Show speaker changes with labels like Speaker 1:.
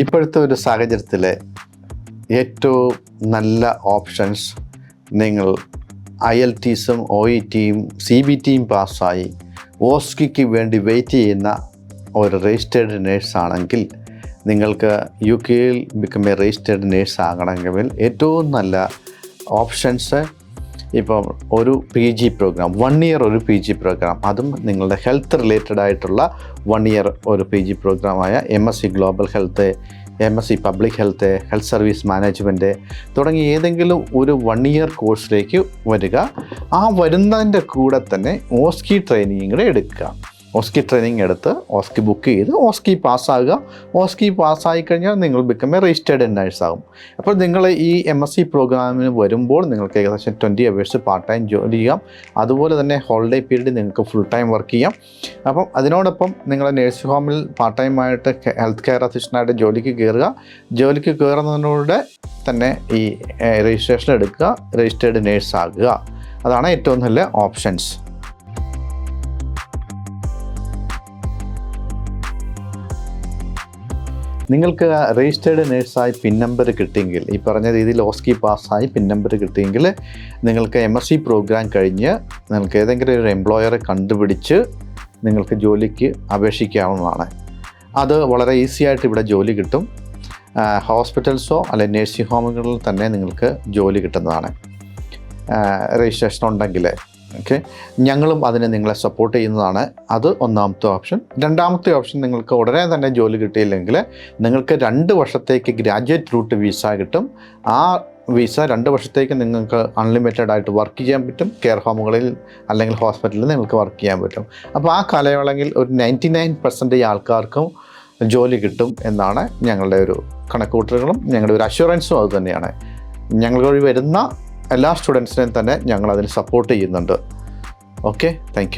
Speaker 1: ഇപ്പോഴത്തെ ഒരു സാഹചര്യത്തിൽ ഏറ്റവും നല്ല ഓപ്ഷൻസ് നിങ്ങൾ ഐ എൽ ടീസും ഒ ഇ ടിയും സി ബി ടിയും പാസ്സായി ഓസ്കിക്ക് വേണ്ടി വെയിറ്റ് ചെയ്യുന്ന ഒരു രജിസ്റ്റേർഡ് നേഴ്സ് ആണെങ്കിൽ നിങ്ങൾക്ക് യു കെയിൽ ബിക്കം എ രജിസ്റ്റേർഡ് നേഴ്സ് ആകണമെങ്കിൽ ഏറ്റവും നല്ല ഓപ്ഷൻസ് ഇപ്പം ഒരു P G program one year ഒരു പി ജി പ്രോഗ്രാം അതും നിങ്ങളുടെ ഹെൽത്ത് റിലേറ്റഡ് ആയിട്ടുള്ള വൺ ഇയർ ഒരു P G പ്രോഗ്രാമായ M S C global health M S C public health health service management തുടങ്ങി ഏതെങ്കിലും ഒരു വൺ ഇയർ കോഴ്സിലേക്ക് വരിക. ആ വരുന്നതിന്റെ കൂടെ തന്നെ ഓസ്കി ട്രെയിനിങ് കൂടെ എടുക്കുക. ഓസ്കി ട്രെയിനിങ് എടുത്ത് ഓസ്കി ബുക്ക് ചെയ്ത് ഓസ്കി പാസ്സാകുക. ഓസ്കി പാസ്സായി കഴിഞ്ഞാൽ നിങ്ങൾ ബിക്കം എ രജിസ്റ്റേർഡ് എൻഡേഴ്സ് ആകും. അപ്പോൾ നിങ്ങൾ ഈ എം എസ് സി പ്രോഗ്രാമിന് വരുമ്പോൾ നിങ്ങൾക്ക് ഏകദേശം ട്വന്റി അവേഴ്സ് പാർട്ട് ടൈം ജോലി ചെയ്യാം. അതുപോലെ തന്നെ ഹോളിഡേ പീരീഡ് നിങ്ങൾക്ക് ഫുൾ ടൈം വർക്ക് ചെയ്യാം. അപ്പം അതിനോടൊപ്പം നിങ്ങൾ നേഴ്സിംഗ് ഹോമിൽ പാർട്ട് ടൈം ആയിട്ട് ഹെൽത്ത് കെയർ അസിസ്റ്റന്റായിട്ട് ജോലിക്ക് കയറുക ജോലിക്ക് കയറുന്നതിനോട് തന്നെ ഈ രജിസ്ട്രേഷൻ എടുക്കുക. രജിസ്റ്റേർഡ് നേഴ്സ് ആകുക. അതാണ് ഏറ്റവും നല്ല ഓപ്ഷൻസ് നിങ്ങൾക്ക് രജിസ്റ്റേർഡ് നേഴ്സായി പിൻ നമ്പർ കിട്ടിയെങ്കിൽ ഈ പറഞ്ഞ രീതിയിൽ ഓസ്കി പാസ്സായി പിൻ നമ്പർ കിട്ടിയെങ്കിൽ നിങ്ങൾക്ക് എം എസ് സി പ്രോഗ്രാം കഴിഞ്ഞ് നിങ്ങൾക്ക് ഏതെങ്കിലും ഒരു എംപ്ലോയറെ കണ്ടുപിടിച്ച് നിങ്ങൾക്ക് ജോലിക്ക് അപേക്ഷിക്കാവുന്നതാണ്. അത് വളരെ ഈസി ആയിട്ട് ഇവിടെ ജോലി കിട്ടും. ഹോസ്പിറ്റൽസോ അല്ലെങ്കിൽ നേഴ്സിംഗ് ഹോമുകളിൽ തന്നെ നിങ്ങൾക്ക് ജോലി കിട്ടുന്നതാണ്. രജിസ്ട്രേഷൻ ഉണ്ടെങ്കിൽ. ഓക്കെ ഞങ്ങളും അതിനെ നിങ്ങളെ സപ്പോർട്ട് ചെയ്യുന്നതാണ്. അത് ഒന്നാമത്തെ ഓപ്ഷൻ രണ്ടാമത്തെ ഓപ്ഷൻ നിങ്ങൾക്ക് ഉടനെ തന്നെ ജോലി കിട്ടിയില്ലെങ്കിൽ നിങ്ങൾക്ക് രണ്ട് വർഷത്തേക്ക് ഗ്രാജുവേറ്റ് റൂട്ട് വിസ കിട്ടും. ആ വിസ രണ്ട് വർഷത്തേക്ക് നിങ്ങൾക്ക് അൺലിമിറ്റഡ് ആയിട്ട് വർക്ക് ചെയ്യാൻ പറ്റും. കെയർ ഹോമുകളിൽ അല്ലെങ്കിൽ ഹോസ്പിറ്റലിൽ നിങ്ങൾക്ക് വർക്ക് ചെയ്യാൻ പറ്റും. അപ്പോൾ ആ കാലയളവിൽ ഒരു നയന്റി നയൻ പെർസെന്റേജ് ആൾക്കാർക്കും ജോലി കിട്ടും എന്നാണ് ഞങ്ങളുടെ ഒരു കണക്കുകൂട്ടലുകളും ഞങ്ങളുടെ ഒരു അഷുറൻസും അതുതന്നെയാണ് ഞങ്ങൾ വഴി വരുന്ന എല്ലാ സ്റ്റുഡൻസിനെയും തന്നെ ഞങ്ങൾ അതിന് സപ്പോർട്ട് ചെയ്യുന്നുണ്ട്. Okay thank